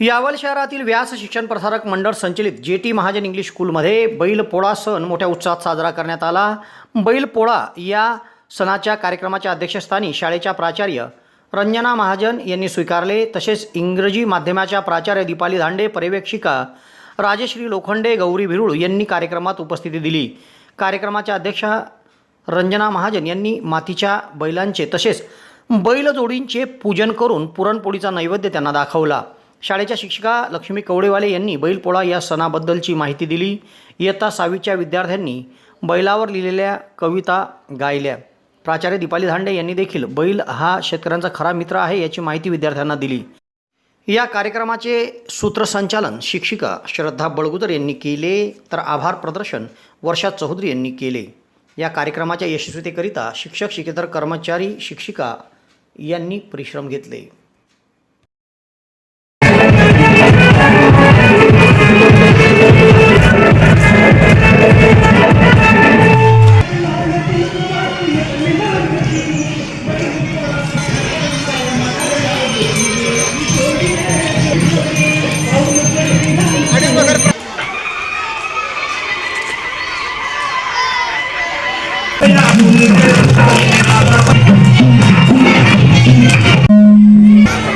यावल शहरातील व्यास शिक्षण प्रसारक मंडळ संचलित जे टी महाजन इंग्लिश स्कूलमध्ये बैलपोळा सण मोठ्या उत्साहात साजरा करण्यात आला. बैलपोळा या सणाच्या कार्यक्रमाच्या अध्यक्षस्थानी शाळेच्या प्राचार्य रंजना महाजन यांनी स्वीकारले. तसेच इंग्रजी माध्यमाच्या प्राचार्य दीपाली धांडे पर्यवेक्षिका राजश्री लोखंडे गौरी भिरुळ यांनी कार्यक्रमात उपस्थिती दिली. कार्यक्रमाच्या अध्यक्षा रंजना महाजन यांनी मातीच्या बैलांचे तसेच बैलजोडींचे पूजन करून पुरणपोळीचा नैवेद्य त्यांना दाखवला. शाळेच्या शिक्षिका लक्ष्मी कवडेवाले यांनी बैलपोळा या सणाबद्दलची माहिती दिली. इयत्ता सहावीच्या विद्यार्थ्यांनी बैलावर लिहिलेल्या कविता गायल्या. प्राचार्य दीपाली धांडे यांनी देखील बैल हा शेतकऱ्यांचा खरा मित्र आहे याची माहिती विद्यार्थ्यांना दिली. या कार्यक्रमाचे सूत्रसंचालन शिक्षिका श्रद्धा बळगुदर यांनी केले तर आभार प्रदर्शन वर्षा चौधरी यांनी केले. या कार्यक्रमाच्या यशस्वीतेकरिता शिक्षक शिकेतर कर्मचारी शिक्षिका यांनी परिश्रम घेतले. Thank you.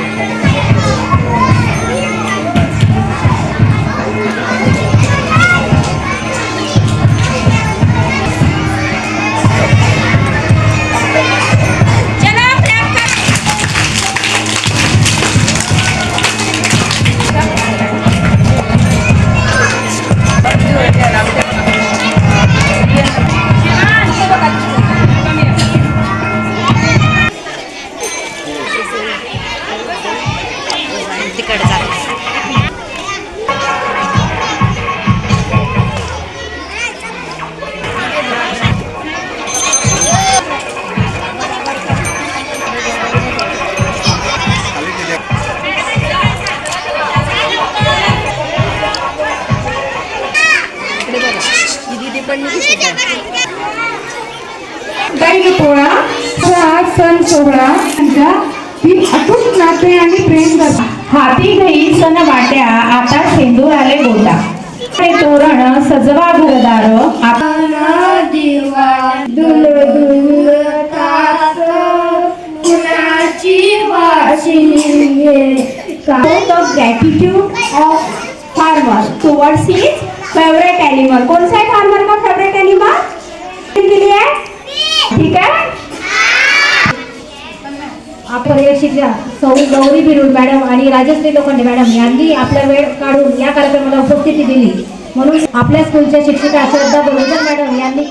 बैलपोळा हा सण सोहळा अतूट नाते आणि प्रेम हाती घेई सण वाट्या आता शेंदूर आले गोटा. ते तोरण सजवा घरदार आता दिवा दुल दुल तास कुणाची वाशिनी of gratitude? Of farmer towards his favourite animal कोणता आहे फार्मर का फेवरेट ॲनिमल दिली आहे ठीक आहे पर्यवेक्षिका सौ गौरी बिरुड मॅडम आणि राजश्री लोखंडे मॅडम यांनी आपला वेळ काढून या कार्यक्रमाला उपस्थिती दिली. म्हणून आपल्या स्कूलच्या शिक्षिका श्रद्धा बरोबर मॅडम यांना